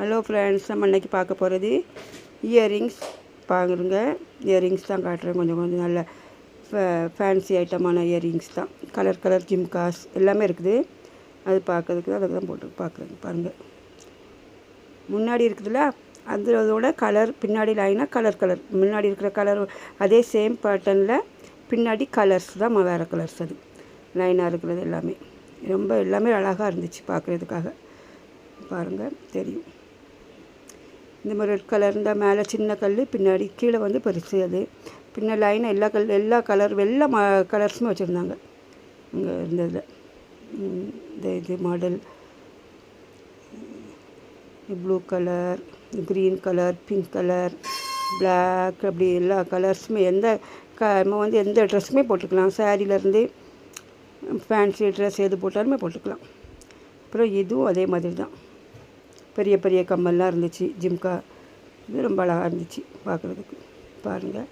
Hello friends நம்ம இன்றைக்கி பார்க்க போகிறது இயரிங்ஸ் பாருங்க இயரிங்ஸ் தான் காட்டுறேன். கொஞ்சம் கொஞ்சம் நல்ல ஃபேன்சி ஐட்டமான இயரிங்ஸ் தான். கலர் கலர் ஜிம்காஸ் எல்லாமே இருக்குது. அது பார்க்கறதுக்கு அதை தான் போட்டு பார்க்குறது பாருங்கள் முன்னாடி இருக்குதுல்ல அதோட கலர் பின்னாடி லைனாக கலர் கலர் முன்னாடி இருக்கிற கலர் அதே சேம் பேட்டர்னில் பின்னாடி கலர்ஸ் தான் வேறு கலர்ஸ் அது. லைனாக இருக்கிறது எல்லாமே. ரொம்ப எல்லாமே அழகாக இருந்துச்சு பார்க்குறதுக்காக. பாருங்கள் தெரியும். இந்த மாதிரி ரெட் கலர் இருந்தால் மேலே சின்ன கல் பின்னாடி கீழே வந்து பெருசு அது. பின்ன லைனாக எல்லா கல் எல்லா கலர் எல்லா ம கலர்ஸுமே வச்சுருந்தாங்க. இங்கே இருந்ததில் இந்த இது model blue colour green colour pink colour black அப்படி எல்லா கலர்ஸுமே எந்த க நம்ம வந்து எந்த ட்ரெஸ்ஸுமே போட்டுக்கலாம். சேரீலேருந்து ஃபேன்சி ட்ரெஸ் எது போட்டாலுமே போட்டுக்கலாம். அப்புறம் இதுவும் அதே மாதிரி தான். பெரிய பெரிய கம்மல்லாம் இருந்துச்சு. ஜிம்கா இது ரொம்ப அழகாக இருந்துச்சு பார்க்குறதுக்கு. பாருங்கள்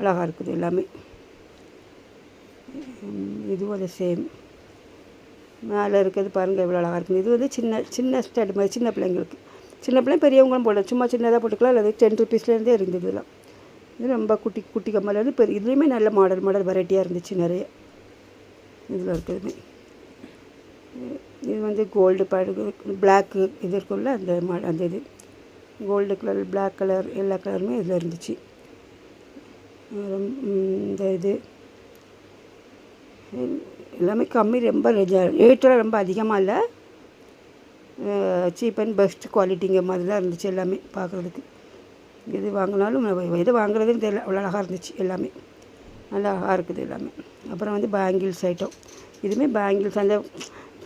அழகாக இருக்குது எல்லாமே. இதுவும் அது சேம் மேலே இருக்கிறது பாருங்கள் எவ்வளோ அழகாக இருக்குது. இது வந்து சின்ன சின்ன ஸ்டட் மாதிரி சின்ன பிள்ளைங்களுக்கு. சின்ன பிள்ளை பெரியவங்களும் போடலாம். சும்மா சின்னதாக போட்டுக்கலாம். அல்லது டென் ருபீஸ்லேருந்தே இருந்தது இதெல்லாம் இது ரொம்ப குட்டி குட்டி கம்மலேருந்து பெரிய இதுலேயுமே நல்ல மாடல் மாடல் வெரைட்டியாக இருந்துச்சு நிறைய. இதில் இருக்கிறதுமே. இது வந்து கோல்டு பாடு பிளாக்கு இது இருக்கும்ல அந்த மா அந்த இது. கோல்டு கலர் பிளாக் கலர் எல்லா கலருமே இதில் இருந்துச்சு. இந்த இது. எல்லாமே கம்மி ரொம்ப ரேட்டெல்லாம் ரொம்ப அதிகமாக இல்லை. சீப் அண்ட் பெஸ்ட் குவாலிட்டிங்க மாதிரி தான் இருந்துச்சு எல்லாமே பார்க்குறதுக்கு எது வாங்கினாலும் எது வாங்குறதுன்னு தெரியல அவ்வளோ அழகாக இருந்துச்சு எல்லாமே. நல்லா அழகாக இருக்குது எல்லாமே. அப்புறம் வந்து பேங்கிள்ஸ் ஐட்டம் இதுவுமே பேங்கிள்ஸ் அந்த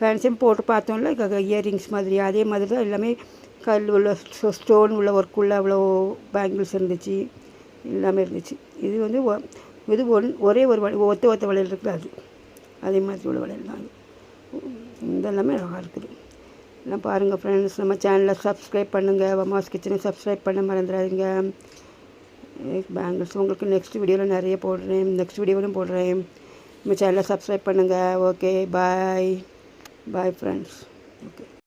ஃபேன்சியும் போட்டு பார்த்தோம்ல இயரிங்ஸ் மாதிரி அதே மாதிரி தான் எல்லாமே கல் உள்ள ஸ்டோன் உள்ள ஒர்க் உள்ள அவ்வளோ பேங்கிள்ஸ் இருந்துச்சு எல்லாமே இருந்துச்சு. இது வந்து ஒ- இது ஒன் ஒரே ஒரு வளை ஒத்த ஒத்த வளையல் இருக்குது. அது அதே மாதிரி உள்ள வளையல் தான் அது. இதெல்லாமே அழகாக இருக்குது. எல்லாம் பாருங்கள் ஃப்ரெண்ட்ஸ் நம்ம சேனலை சப்ஸ்கிரைப் பண்ணுங்கள் வமாஸ் கிச்சனை சப்ஸ்கிரைப் பண்ண மறந்துடாதீங்க. பேங்கிள்ஸ் உங்களுக்கு நெக்ஸ்ட் வீடியோவில் நிறைய போடுறேன் நெக்ஸ்ட் வீடியோவிலும் போடுறேன். நம்ம சேனலை சப்ஸ்கிரைப் பண்ணுங்கள் okay bye bye friends okay